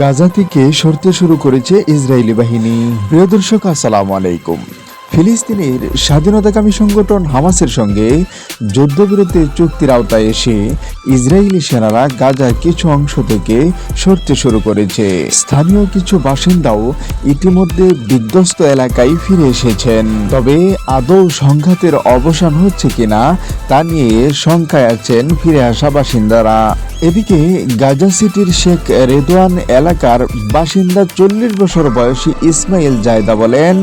গাজা থেকে সরতে শুরু করেছে ইসরায়েলি বাহিনী। প্রিয় দর্শক আসসালামু আলাইকুম। ফিলিস্তিনের স্বাধীনতাকামী সংগঠন হামাসের সঙ্গে যুদ্ধবিরতির চুক্তির আওতায় এসে ইসরায়েলি সেনারা গাজার কিছু অংশ থেকে সরতে শুরু করেছে। স্থানীয় কিছু বাসিন্দাও ইতিমধ্যে বিধ্বস্ত এলাকায় ফিরে এসেছেন। তবে আদৌ সংঘাতের অবসান হচ্ছে কিনা তা নিয়ে শঙ্কায় আছেন ফিরে আসা বাসিন্দারা। এদিকে গাজা সিটির শেখ রেদওয়ান এলাকার বাসিন্দা চল্লিশ বছর বয়সী ইসমাইল জায়দা বলেন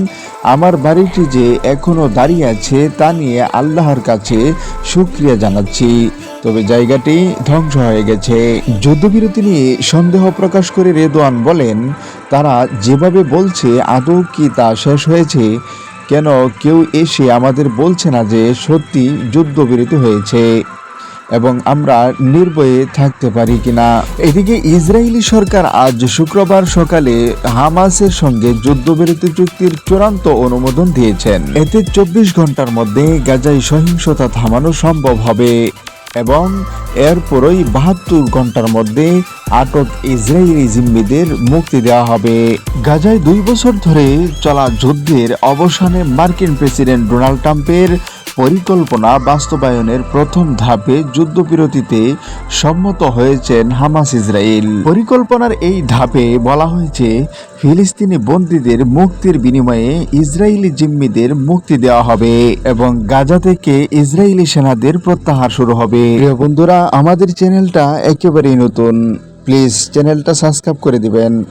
আমার বাড়িটি যে এখনও দাঁড়িয়ে আছে তা নিয়ে আল্লাহর কাছে শুক্রিয়া জানাচ্ছি। তবে জায়গাটি ধ্বংস হয়ে গেছে। যুদ্ধবিরতি নিয়ে সন্দেহ প্রকাশ করে রেদওয়ান বলেন, তারা যেভাবে বলছে, আদৌ কি তা শেষ হয়েছে? কেন কেউ এসে আমাদের বলছে না যে সত্যি যুদ্ধবিরতি হয়েছে? এবং আমরা নির্ভয়ে থাকতে পারি কিনা। এদিকে ইসরায়েলি সরকার আজ শুক্রবার সকালে হামাসের সঙ্গে যুদ্ধবিরতি চুক্তির চূড়ান্ত অনুমোদন দিয়েছেন। এতে চব্বিশ ঘণ্টার মধ্যে গাজায় সহিংসতা থামানো সম্ভব হবে এবং এরপরই বাহাত্তর ঘণ্টার মধ্যে আটক ইসরায়েলি জিম্মিদের মুক্তি দেওয়া হবে। গাজায় দুই বছর ধরে চলা যুদ্ধের অবসানে মার্কিন প্রেসিডেন্ট ডোনাল্ড ট্রাম্পের পরিকল্পনা বাস্তবায়নের প্রথম ধাপে যুদ্ধবিরতিতে সম্মত হয়েছেন হামাস ইসরায়েল। পরিকল্পনার এই ধাপে বলা হয়েছে, ফিলিস্তিনি বন্দীদের মুক্তির বিনিময়ে ইসরায়েলি জিম্মিদের মুক্তি দেওয়া হবে এবং গাজা থেকে ইসরায়েলি সেনাদের প্রত্যাহার শুরু হবে। প্রিয় বন্ধুরা, আমাদের চ্যানেলটা একেবারেই নতুন। প্লিজ চ্যানেলটা সাবস্ক্রাইব করে দিবেন।